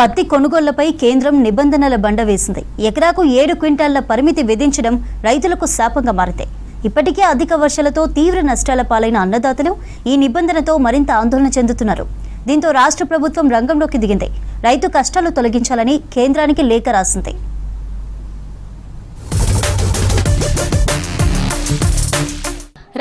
పత్తి కొనుగోళ్ళపై కేంద్రం నిబంధనల బండ వేసింది. ఎకరాకు ఏడు క్వింటాళ్ళ పరిమితి విధించడం రైతులకు శాపంగా మారింది. ఇప్పటికే అధిక వర్షాలతో తీవ్ర నష్టాల పాలైన అన్నదాతలు ఈ నిబంధనతో మరింత ఆందోళన చెందుతున్నారు. దీంతో రాష్ట్ర ప్రభుత్వం రంగంలోకి దిగింది. రైతు కష్టాలు తొలగించాలని కేంద్రానికి లేఖ రాసింది.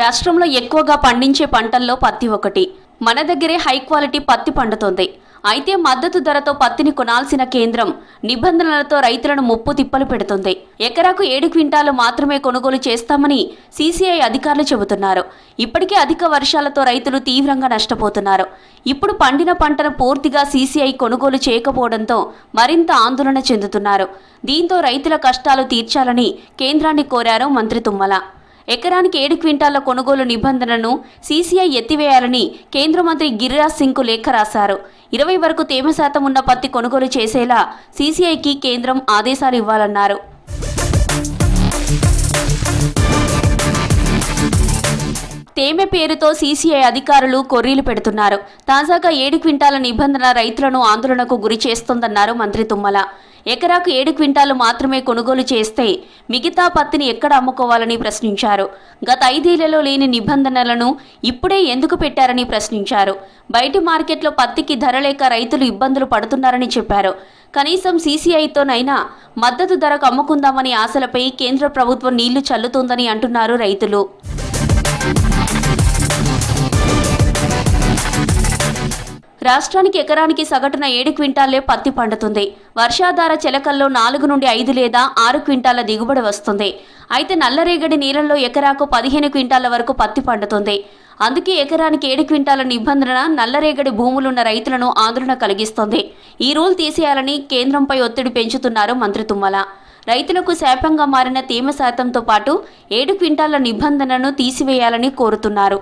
రాష్ట్రంలో ఎక్కువగా పండించే పంటల్లో పత్తి ఒకటి. మన దగ్గరే హై క్వాలిటీ పత్తి పండుతోంది. అయితే మద్దతు ధరతో పత్తిని కొనాల్సిన కేంద్రం నిబంధనలతో రైతులను ముప్పు తిప్పలు పెడుతుంది. ఎకరాకు ఏడు క్వింటాలు మాత్రమే కొనుగోలు చేస్తామని సీసీఐ అధికారులు చెబుతున్నారు. ఇప్పటికే అధిక వర్షాలతో రైతులు తీవ్రంగా నష్టపోతున్నారు. ఇప్పుడు పండిన పంటను పూర్తిగా సీసీఐ కొనుగోలు చేయకపోవడంతో మరింత ఆందోళన చెందుతున్నారు. దీంతో రైతుల కష్టాలు తీర్చాలని కేంద్రాన్ని కోరారు మంత్రి తుమ్మల. ఎకరానికి ఏడు క్వింటాల కొనుగోలు నిబంధనను సీసీఐ ఎత్తివేయాలని కేంద్ర మంత్రి గిరిరాజ్ సింగ్కు లేఖ రాశారు. ఇరవై వరకు తేమ శాతం ఉన్న పత్తి కొనుగోలు చేసేలా సీసీఐకి కేంద్రం ఆదేశాలు ఇవ్వాలన్నారు. తేమె పేరుతో సీసీఐ అధికారులు కొర్రీలు పెడుతున్నారు. తాజాగా ఏడు క్వింటాల నిబంధన రైతులను ఆందోళనకు గురి చేస్తోందన్నారు మంత్రి తుమ్మల. ఎకరాకు ఏడు క్వింటాలు మాత్రమే కొనుగోలు చేస్తే మిగతా పత్తిని ఎక్కడ అమ్ముకోవాలని ప్రశ్నించారు. గత ఐదేళ్ళలో లేని నిబంధనలను ఇప్పుడే ఎందుకు పెట్టారని ప్రశ్నించారు. బయటి మార్కెట్లో పత్తికి ధర లేక రైతులు ఇబ్బందులు పడుతున్నారని చెప్పారు. కనీసం సీసీఐతోనైనా మద్దతు ధరకు అమ్ముకుందామని ఆశలపై కేంద్ర ప్రభుత్వం నీళ్ళు చల్లుతోందని అంటున్నారు రైతులు. రాష్ట్రానికి ఎకరానికి సగటున ఏడు క్వింటాలే పత్తి పండుతుంది. వర్షాధార చెలకల్లో నాలుగు నుండి ఐదు లేదా ఆరు క్వింటాల దిగుబడి వస్తుంది. అయితే నల్లరేగడి నీళ్ళల్లో ఎకరాకు పదిహేను క్వింటాల వరకు పత్తి పండుతుంది. అందుకే ఎకరానికి ఏడు క్వింటాల నిబంధన నల్లరేగడి భూములున్న రైతులను ఆందోళన కలిగిస్తోంది. ఈ రూల్ తీసేయాలని కేంద్రంపై ఒత్తిడి పెంచుతున్నారు మంత్రి తుమ్మల. రైతులకు శాపంగా మారిన తేమ శాతంతో పాటు ఏడు క్వింటాల నిబంధనను తీసివేయాలని కోరుతున్నారు.